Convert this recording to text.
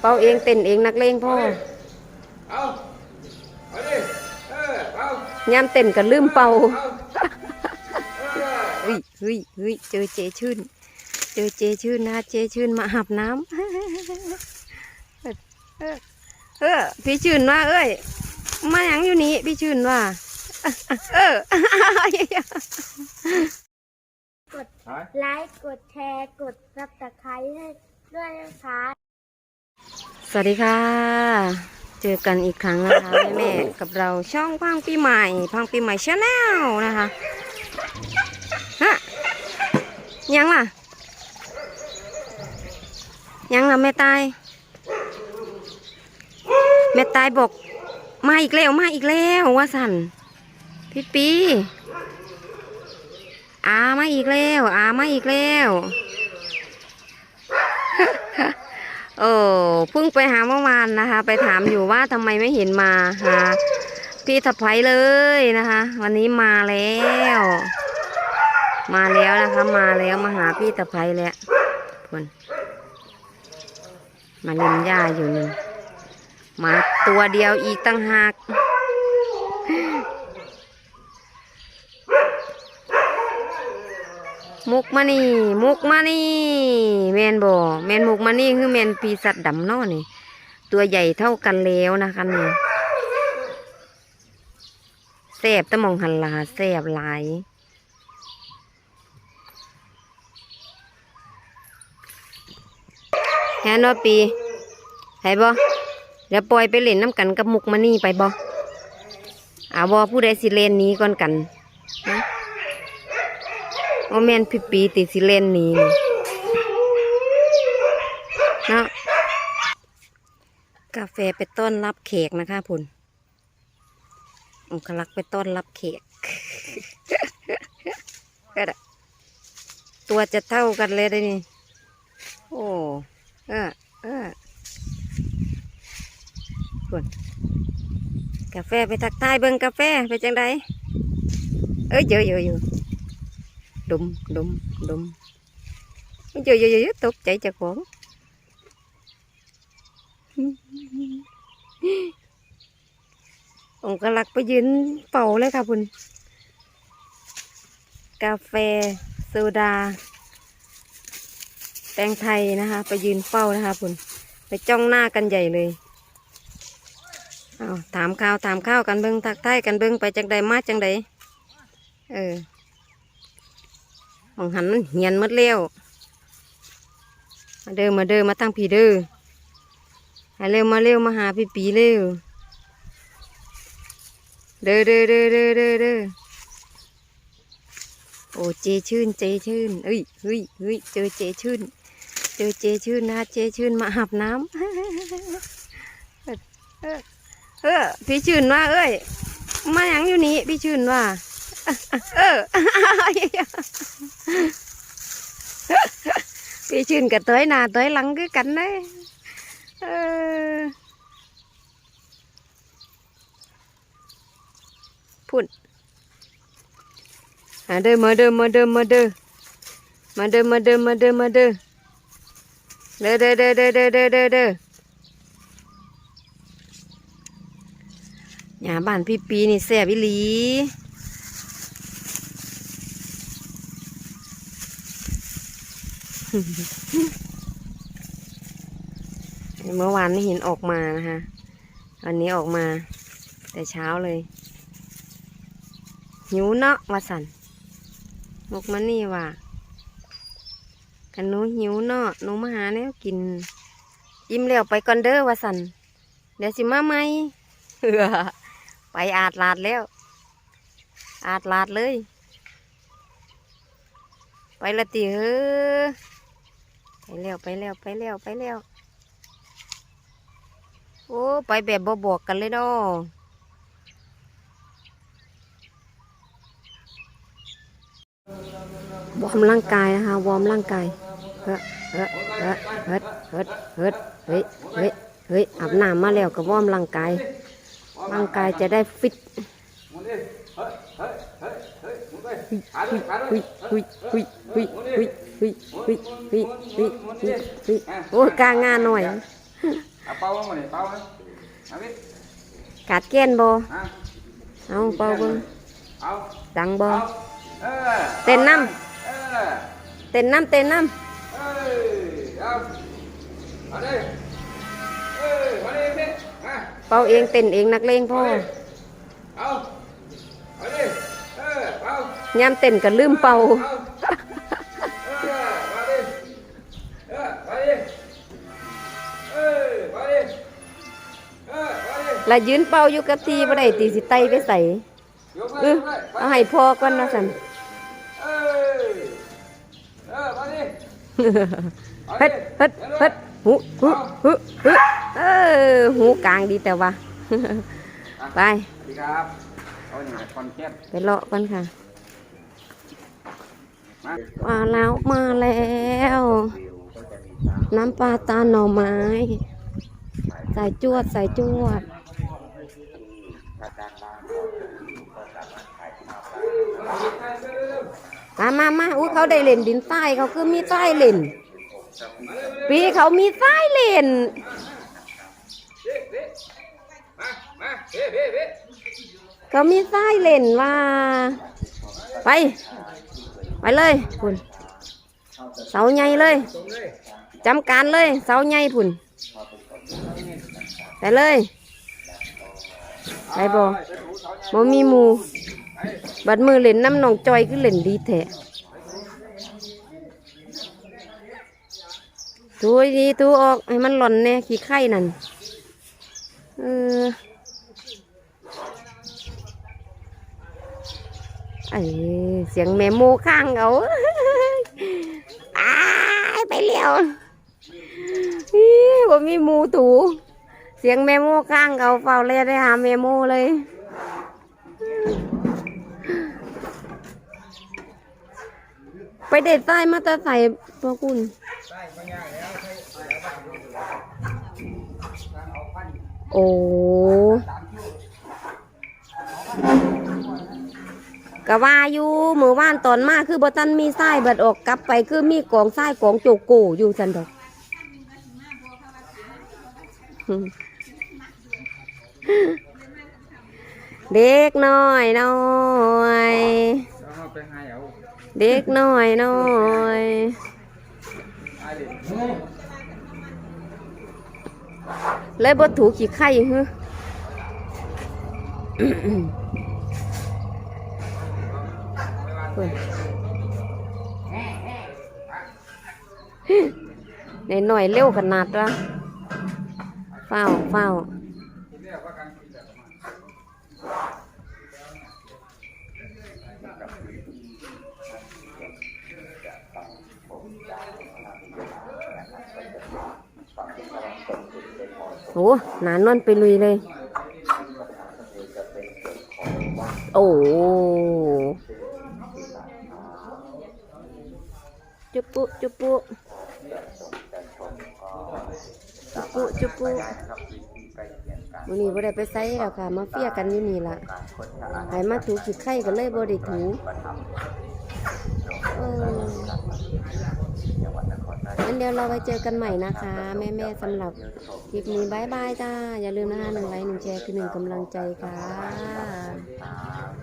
เป่าเองเต้นเองนักเลงพ่อเอาเอาดิเออเอาย่ำเต้นก็ลืมเป่าเอาเออเฮ้ยเฮ้ยเฮ้ยเจอเจชื่น เจอเจชื่นนะเจชื่นมาอาบน้ำเออเออพี่ชื่นว่าเอ้ยมาหยังอยู่นี่พี่ชื่นว่า เออหายไลค์กดแชร์กดซับสไครต์ให้ด้วยนะคะ สวัสดีค่ะ เจอกันอีกครั้งนะคะแม่แม่ๆกับเราช่องพังปีใหม่พังปีใหม่ชาแนลนะคะฮะยังล่ะ ยังล่ะแม่ตายแม่ตายบอก มาอีกแล้วมาอีกแล้วว่าสันพี่ปีอามาอีกแล้วอามาอีกแล้ว เออเพิ่งไปหาเมื่อวานนะคะ ไปถามอยู่ว่าทำไมไม่เห็นมาหาพี่สะพ้ยเลยนะคะ วันนี้มาแล้ว มาแล้วนะคะ มาแล้วมาหาพี่สะพ้ยแล้วคนมาเล่นหญ้าอยู่นี่มาตัวเดียวอีกตั้งหาก มุกมานี่มุกมานี่แมนบ่แมนมุกมานี่คือแมนปีศาจดำเนอนี่ ตัวใหญ่เท่ากันแล้วนะคะนี่แสบตะมองหันลาแสบหลายแฮนว่าปีไห้บ่เดี๋ยวปล่อยไปเล่นน้ำกันกับมุกมานี่ไปบ่อาบ่ผู้ใดสิเล่นนี้ก่อนกันนะ โอแมนพี่ปีติสิเล่นนี้นี่เนาะกาแฟไปต้อนรับแขกนะคะพุ่นองคลักษ์ไปต้อนรับแขกก็ได้ตัวจะเท่ากันเลยได้นี่ โอ้เออเออพุ่นกาแฟไปทักทายเบิ่งกาแฟไปจังไดเอ้ยเยอะเยอะเยอะ ดมดมดมเยอะเยอะเยอะตกใจเจ้าขององค์กลักไปยืนเป่าเลยค่ะคุณกาแฟโซดา แตงไทยนะคะ ไปยืนเฝ้านะคะคุณไปจ้องหน้ากันใหญ่เลยเอาถามข้าวถามข้าวกันเบิ้งทักทายกันเบิ้งไปจังใดมาจังใดเออ ของหันมันเหียนมดแล้วมาเดินมาเดินมาตั้งผีเด้อมาเร็วมาเร็วมาหาพี่ปีเร็วเด้อเด้อเด้อเด้อเด้อเด้อโอ้เจชื่นเจชื่นเอ้ยเฮ้ยเฮ้ยเจอเจชื่น เจอเจชื่นนะเจชื่นมาอาบน้ำเออเออพี่ชื่นว่า เอ้ย มาหยังอยู่นี่พี่ชื่นว่า เออพี่ชื่นกับต้อยหนาต้อยหลังคือกันเด้เออพุ่นมาเด้อมาเด้อมาเด้อมาเด้อมาเด้อมาเด้อมาเด้อมาเด้อเด้อเด้อเด้อเด้อเด้อเด้อเด้อเด้อหญ้าบ้านพี่ปีนี่แซ่บอีหลี เมื่อวานไม่เห็นออกมานะคะวันนี้ออกมา แต่เช้าเลย หิวเนาะวาสันมกมันนี่ว่ากันหนูหิวเนาะหนูมาหาแนวกิน อิ่มแล้วไปก่อนเด้อวาสันเดี๋ยวสิมาไหมเหือไปอาดลาดแล้ว อาดลาดเลย ไปละติเฮ้อ แล้วไปแล้วไปแล้วไปแล้ว โอ้ไปแบบบ่บอกกันเลยเนาะวอร์มร่างกายนะคะวอร์มร่างกายเฮ้เฮ้เฮ้เฮ้เฮ้เฮ้เฮ้เฮ้เฮ้อาบน้ำมาแล้วก็วอร์มร่างกายร่างกายจะได้ฟิตหมุนดิเฮ้ยเฮ้ยเฮ้ยเฮ้ยหมุนไปขาด้วยขาด้วหุยยหุย วิวิวิวิวิวิโอ้ยกางงานหน่อยเอาเป่าบ้างเลยเป่านะเอาวิาดแก้นบ่เอาเป่าเบิ้งดังบ่เต้นน้ำเต้นน้ำเต้นน้ำเป่าเองเต้นเองนักเลงพ่อยามเต็นก็ลืมเป่า ละยืนเป่าอยู่กับทีบ่ได้ตีสิไตไปใส่ยกเอมืออเอาให้พ่อก่อนนะสันเออเออมาดิอาเฮ็ดเฮ็ดเฮ็ดหูหูหูหูเออหูกลางดีแต่ว่าไปสวัสดีครับเอาอย่างคอนแคบไปเลาะกันค่ะมามาแล้วมาแล้ว น้ำปลาตาหน่อไม้ ใส่จวดใส่จวด มามามาอุ้ยเขาได้เล่นดินใต้เขาคือมีใต้เล่น ปีเขามีใต้เล่นดิดิมามาเขามีใต้เล่นว่า ไป ไปเลยพุ่นเสาใหญ่เลยเลยจำการเลย เสาใหญ่พุ่นไปเลย ไปบ่บ่มีหมูบัดมือเล่นน้ำหนองจอยคือเล่นดีแท้ถูดีถูออกให้มันหล่อนแน่ขี้ไข่นั่นเออไอ้เสียงแม่โมข้างเอาอ้าไปเร็วอีบ่มีหมูถู เสียงแม่โมข้างเอาเฝ้าเลยได้หาแม่โมเลย ไปเด็ดใต้มาแตาใส่พวกคุณโอ้กะว่าอยู่เมื่อวานตอนมาคือบ่ตันมีทรายบัดออกกลับไปคือมีกองทรายกองโจโกอยู่สันดอก เด็กน้อยน้อยเด็กน้อยน้อยเลยบ่ถูกขี้ไข่ฮึในหน่อยเร็วขนาดวะเฝ้าเฝ้า อ้หนานนวนไปลุยเลย โอ้จุบปุจุบปุจุบปุจุบปุ วันนี้บ่ได้ไปไซแล้วค่ะ มาเฟียกันอยู่นี่ล่ะหายมาถูขีดไข่กันเลยบ่ได้ถูเอองั้นเดี๋ยวเราไปเจอกันใหม่นะคะ แม่ๆสำหรับคลิปนี้บายบายจ้า อย่าลืมนะคะหนึ่งไลค์หนึ่งแชร์คือหนึ่งกำลังใจค่ะ